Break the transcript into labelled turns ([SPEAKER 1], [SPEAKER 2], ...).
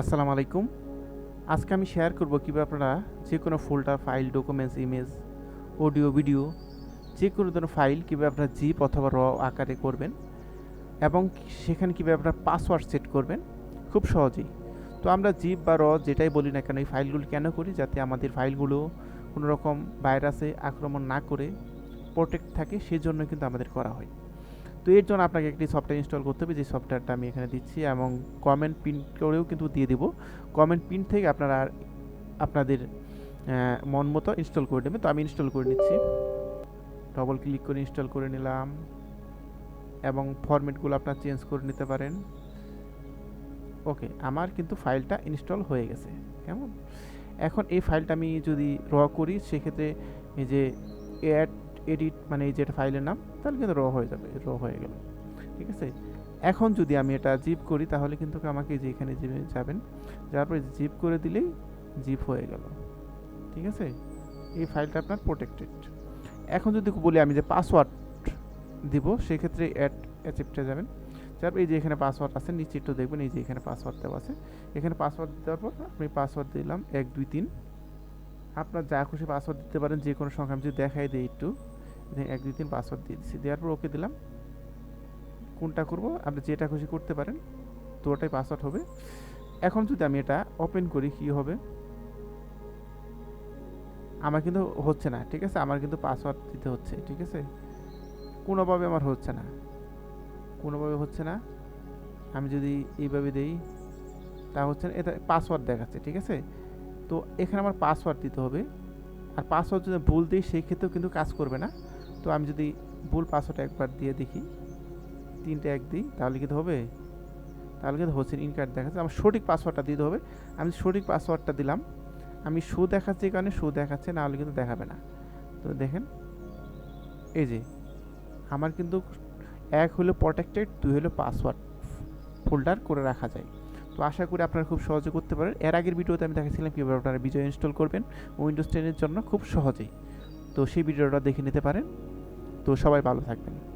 [SPEAKER 1] আসসালামু আলাইকুম। আজকে আমি শেয়ার করব কীভাবে আপনারা যে কোনো folder file documents image audio video যে কোনো ধরনের ফাইল কীভাবে আপনারা জিপ অথবা র আকারে করবেন এবং সেখানে কীভাবে আপনারা পাসওয়ার্ড সেট করবেন, খুব সহজেই। তো আমরা জিপ বা র যেটাই বলি না কেন এই ফাইলগুলো কেন করি? যাতে আমাদের ফাইলগুলো কোনো রকম ভাইরাসে আক্রমণ না করে প্রোটেক্ট থাকে সেই জন্য কিন্তু আমাদের করা হয়। তো এর জন্য আপনাকে একটি সফটওয়্যার ইনস্টল করতে হবে, যে সফটওয়্যারটা আমি এখানে দিচ্ছি এবং কমেন্ট পিন করেও কিন্তু দিয়ে দেবো। কমেন্ট পিন থেকে আপনারা আপনাদের মন মতো ইনস্টল করে নেবেন। তো আমি ইনস্টল করে নিচ্ছি। ডবল ক্লিক করে ইনস্টল করে নিলাম। এবং ফরম্যাটগুলো আপনার চেঞ্জ করে নিতে পারেন। ওকে আমার কিন্তু ফাইলটা ইনস্টল হয়ে গেছে। কেমন? এখন এই ফাইলটা আমি যদি র করি, সেক্ষেত্রে এই যে অ্যাড এডিট মানে এই যেটা ফাইলের নাম, তাহলে কিন্তু র হয়ে যাবে র হয়ে গেল। ঠিক আছে? এখন যদি আমি এটা জিপ করি, তাহলে কিন্তু আমাকে যে এখানে যাবেন, যাওয়ার পরে জিপ করে দিলেই জিপ হয়ে গেল। ঠিক আছে? এই ফাইলটা আপনার প্রোটেক্টেড এখন যদি বলি আমি যে পাসওয়ার্ড দিব, সেক্ষেত্রে অ্যাড অ্যাচিভটা যাবেন। তারপর এই যে এখানে পাসওয়ার্ড আছে নিচে একটু দেখবেন এই যে এখানে পাসওয়ার্ড দেওয়া আছে। এখানে পাসওয়ার্ড দেওয়ার পর আপনি পাসওয়ার্ড দিলাম এক দুই তিন। আপনার যা খুশি পাসওয়ার্ড দিতে পারেন যে কোনো সংখ্যা আমি যদি দেখাই দিই একটু। এক, দুই, তিন পাসওয়ার্ড দিয়ে দিচ্ছি দেওয়ার পর ওকে দিলাম। কোনটা করব? আপনি যেটা খুশি করতে পারেন তো ওটাই পাসওয়ার্ড হবে। এখন যদি আমি এটা ওপেন করি, কি হবে? আমার কিন্তু হচ্ছে না, ঠিক আছে? আমার কিন্তু পাসওয়ার্ড দিতে হচ্ছে, ঠিক আছে? কোনোভাবে আমার হচ্ছে না। কোনোভাবে হচ্ছে না। আমি যদি এইভাবে দেই, তা হচ্ছে না। এটা পাসওয়ার্ড দেখাচ্ছে, ঠিক আছে? তো এখানে আমার পাসওয়ার্ড দিতে হবে। আর পাসওয়ার্ড যদি ভুল দিই, সেই ক্ষেত্রেও কিন্তু কাজ করবে না। তো আমি যদি ভুল পাসওয়ার্ড একবার দিয়ে দেখি, তিনটে এক দিই, তাহলে কিন্তু হবে, তাহলে কিন্তু হচ্ছে ইনকার্ড দেখাচ্ছে। আমার সঠিক পাসওয়ার্ডটা দিতে হবে। আমি সঠিক পাসওয়ার্ডটা দিলাম, আমি শো দেখাচ্ছে কারণে শো দেখাচ্ছে না হলে কিন্তু দেখাবে না। তো দেখেন, এই যে, আমার কিন্তু এক হলো প্রোটেক্টেড দুই হলো পাসওয়ার্ড ফোল্ডার করে রাখা যায়। তো আশা করি আপনারা খুব সহজে করতে পারেন। এর আগের ভিডিওতে আমি দেখাচ্ছিলাম কীভাবে আপনারা বিজয় ইনস্টল করবেন। উইন্ডোজ টেনের জন্য খুব সহজেই। তো সেই ভিডিওটা দেখে নিতে পারেন। তো সবাই ভালো থাকবেন।